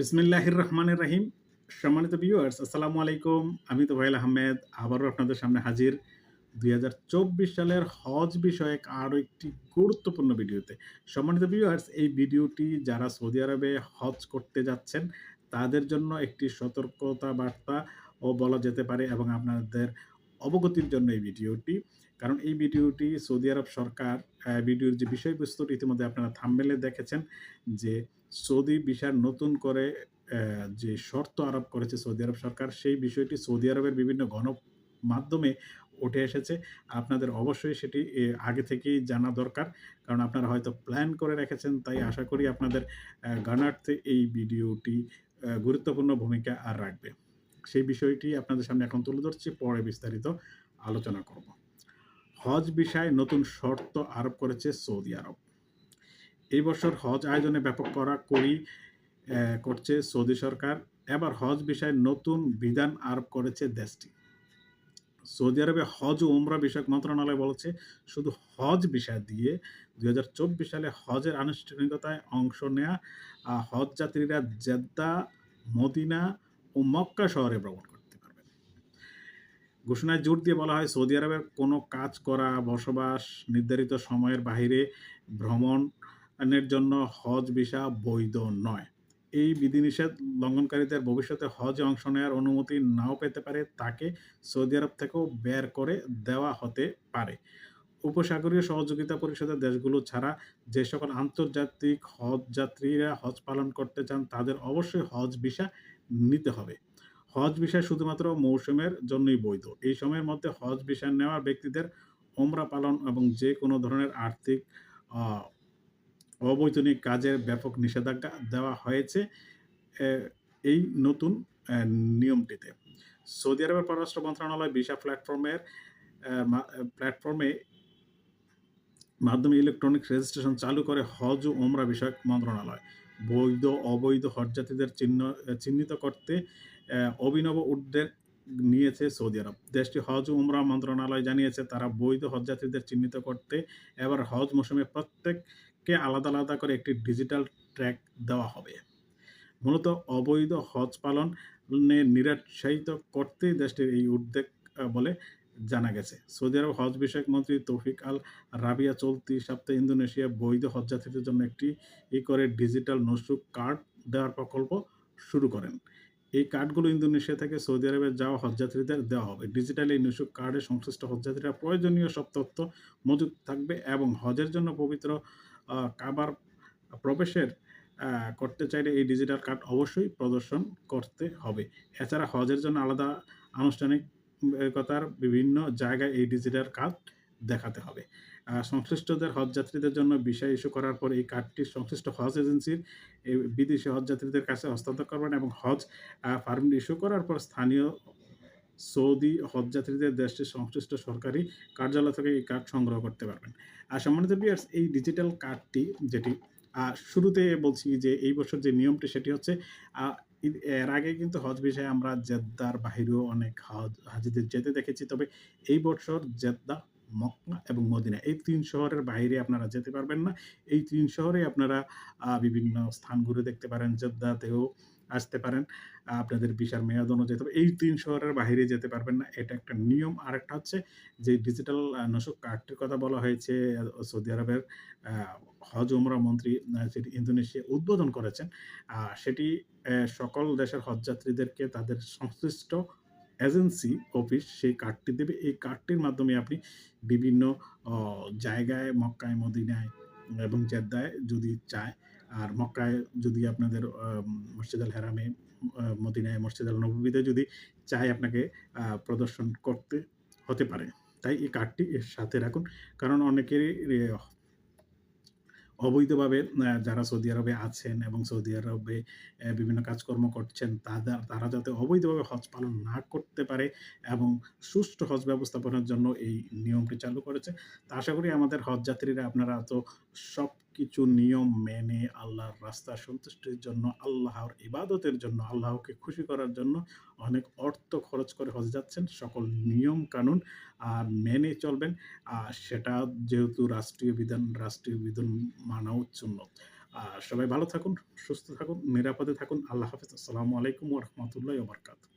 বিসমিল্লাহির রহমানির রাহিম। সম্মানিত ভিউয়ার্স আসসালামু আলাইকুম। আমি তো ভাইল আহমেদ। আবারও আপনাদের সামনে হাজির। দুই হাজার চব্বিশ সালের হজ বিষয়ক আরও একটি গুরুত্বপূর্ণ ভিডিওতে। সম্মানিত ভিউয়ার্স এই ভিডিওটি যারা সৌদি আরবে হজ করতে যাচ্ছেন, তাদের জন্য একটি সতর্কতা বার্তা ও বলা যেতে পারে এবং আপনাদের অবগতির জন্য এই ভিডিওটি। কারণ এই ভিডিওটি সৌদি আরব সরকার ভিডিওর যে বিষয়বস্তুটি ইতিমধ্যে আপনারা থাম্বেলে দেখেছেন যে সৌদি ভিসার নতুন করে যে শর্ত আরোপ করেছে সৌদি আরব সরকার সেই বিষয়টি সৌদি আরবের বিভিন্ন গণ মাধ্যমে উঠে এসেছে। আপনাদের অবশ্যই সেটি আগে থেকেই জানা দরকার। কারণ আপনারা হয়তো প্ল্যান করে রেখেছেন তাই আশা করি আপনাদের আহ, গণার্থে এই ভিডিওটি গুরুত্বপূর্ণ ভূমিকা আর রাখবে। সেই বিষয়টি আপনাদের সামনে এখন তুলে ধরছি পরে বিস্তারিত আলোচনা করব। হজ বিষয়ে নতুন শর্ত আরোপ করেছে সৌদি আরব। এই বছর হজ আয়োজনে ব্যাপক কড়াকড়ি আহ, করছে সৌদি সরকার। এবার হজ বিষয়ে নতুন বিধান আরোপ করেছে দেশটি। সৌদি আরবে হজ ও উমরা বিষয়ক মন্ত্রণালয় বলেছে শুধু হজ বিষয় দিয়ে দু হাজার চব্বিশ সালে হজের আনুষ্ঠানিকতায় অংশ নেয়া হজ যাত্রীরা জেদ্দা মদিনা ও মক্কা শহরে ভ্রমণ করতে পারবেন ঘোষণায় জোর দিয়ে বলা হয় সৌদি আরবের কোনো কাজ করা, বসবাস নির্ধারিত সময়ের বাইরে ভ্রমণের জন্য হজ ভিসা বৈধ নয়। এই বিধিনিষেধ লঙ্ঘনকারীদের ভবিষ্যতে হজে অংশ নেওয়ার অনুমতি নাও পেতে পারে, তাকে সৌদি আরব থেকেও বের করে দেওয়া হতে পারে। উপসাগরীয় সহযোগিতা পরিষদের দেশগুলো ছাড়া যে সকল আন্তর্জাতিক হজ যাত্রীরা হজ পালন করতে চান, তাদের অবশ্যই হজ ভিসা নিতে হবে। হজ ভিসা শুধুমাত্র মৌসুমের জন্যই বৈধ। এই সময়ের মধ্যে হজ ভিসা নেওয়া ব্যক্তিদের ওমরা পালন এবং যে কোনো ধরনের আর্থিক অবৈতনিক কাজের ব্যাপক নিষেধাজ্ঞা দেওয়া হয়েছে এই নতুন নিয়মটিতে। সৌদি আরবের পররাষ্ট্র মন্ত্রণালয় ভিসা প্ল্যাটফর্মের প্ল্যাটফর্মে মাধ্যমে ইলেকট্রনিক রেজিস্ট্রেশন চালু করে হজ ও ওমরা বিষয়ক মন্ত্রণালয়। বৈধ, অবৈধ হজযাত্রীদের চিহ্ন, চিহ্নিত করতে অভিনব উদ্যোগ নিয়েছে সৌদি আরব। দেশটি হজ উমরা মন্ত্রণালয় জানিয়েছে, তারা বৈধ হজযাত্রীদের চিহ্নিত করতে এবার হজ মৌসুমে প্রত্যেককে আলাদা আলাদা করে একটি ডিজিটাল ট্র্যাক দেওয়া হবে। মূলত অবৈধ হজ পালনে নিরুৎসাহিত করতেই দেশটির এই উদ্যোগ বলে জানা গেছে। সৌদি আরব হজ বিষয়ক মন্ত্রী তৌফিক আল রাবিয়া চলতি সপ্তাহে ইন্দোনেশিয়া বৈধ হজযাত্রীদের জন্য একটি ই করে ডিজিটাল নসুক কার্ড দেওয়ার প্রকল্প শুরু করেন। এই কার্ডগুলো ইন্দোনেশিয়া থেকে সৌদি আরবে যাওয়া হজযাত্রীদের দেওয়া হবে। ডিজিটাল এই নসুক কার্ডে সংশ্লিষ্ট হজযাত্রীরা প্রয়োজনীয় সব তথ্য মজুদ থাকবে এবং হজের জন্য পবিত্র কাবার প্রবেশের করতে চাইলে এই ডিজিটাল কার্ড অবশ্যই প্রদর্শন করতে হবে। এছাড়া হজের জন্য আলাদা আনুষ্ঠানিকতার বিভিন্ন জায়গায় এই ডিজিটাল কার্ড দেখাতে হবে। সংশ্লিষ্টদের হজযাত্রীদের জন্য বিষয় ইস্যু করার পর এই কার্ডটি সংশ্লিষ্ট হজ এজেন্সির বিদেশি হজযাত্রীদের কাছে হস্তান্তর করবেন এবং হজ পারমিট ইস্যু করার পর স্থানীয় সৌদি হজযাত্রীদের দেশটির সংশ্লিষ্ট সরকারি কার্যালয় থেকে এই কার্ড সংগ্রহ করতে পারবেন। আর সম্মানিত বিয়ার্স এই ডিজিটাল কার্ডটি যেটি শুরুতে বলছি যে এই বছর যে নিয়মটি সেটি হচ্ছে এর আগে কিন্তু হজ বিষয়ে আমরা জেদ্দার বাহিরেও অনেক হজ, হাজিদের যেতে দেখেছি। তবে এই বছর জেদ্দা, মক্কা এবং মদিনা, এই তিন শহরের বাইরে আপনারা যেতে পারবেন না। এই তিন শহরে আপনারা বিভিন্ন স্থান ঘুরে দেখতে পারেন। জেদ্দাতেও আসতে পারেন, আপনাদের বিশার মেয়াদ অনুযায়ী। তবে এই তিন শহরের বাইরে যেতে পারবেন না, এটা একটা নিয়ম। আরেকটা হচ্ছে যে ডিজিটাল নসুক কার্ডটির কথা বলা হয়েছে, সৌদি আরবের হজ উমরা মন্ত্রী সেটি ইন্দোনেশিয়া উদ্বোধন করেছেন। সেটি সকল দেশের হজযাত্রীদেরকে তাদের সংশ্লিষ্ট এজেন্সি, অফিস সেই কার্ডটি দেবে। এই কার্ডটির মাধ্যমে আপনি বিভিন্ন জায়গায়, মক্কায়, মদিনায় এবং জেদ্দায় যদি চায় আর মক্কায় যদি আপনাদের মসজিদ আল হেরামে মদিনায় মসজিদ আল নবীতে যদি চায় আপনাকে প্রদর্শন করতে হতে পারে। তাই এই কার্ডটি এর সাথে রাখুন। কারণ অনেকেরই অবৈধভাবে যারা সৌদি আরবে আছেন এবং সৌদি আরবে বিভিন্ন কাজকর্ম করছেন তারা তারা যাতে অবৈধভাবে হজ পালন না করতে পারে এবং সুষ্ঠু হজ ব্যবস্থাপনার জন্য এই নিয়মটি চালু করেছে। তা আশা করি আমাদের হজ যাত্রীরা আপনারা তো সব কিছু নিয়ম মেনে আল্লাহর রাস্তা সন্তুষ্টির জন্য আল্লাহর ইবাদতের জন্য আল্লাহকে খুশি করার জন্য অনেক অর্থ খরচ করে হজ যাচ্ছেন সকল নিয়ম কানুন আর মেনে চলবেন আর সেটা যেহেতু রাষ্ট্রীয় বিধান রাষ্ট্রীয় বিধান মানা উচ্ছন্ন আর সবাই ভালো থাকুন, সুস্থ থাকুন, নিরাপদে থাকুন। আল্লাহ হাফেজ। আসসালামু আলাইকুম ওয়া রাহমাতুল্লাহি ওয়া বারাকাতুহু।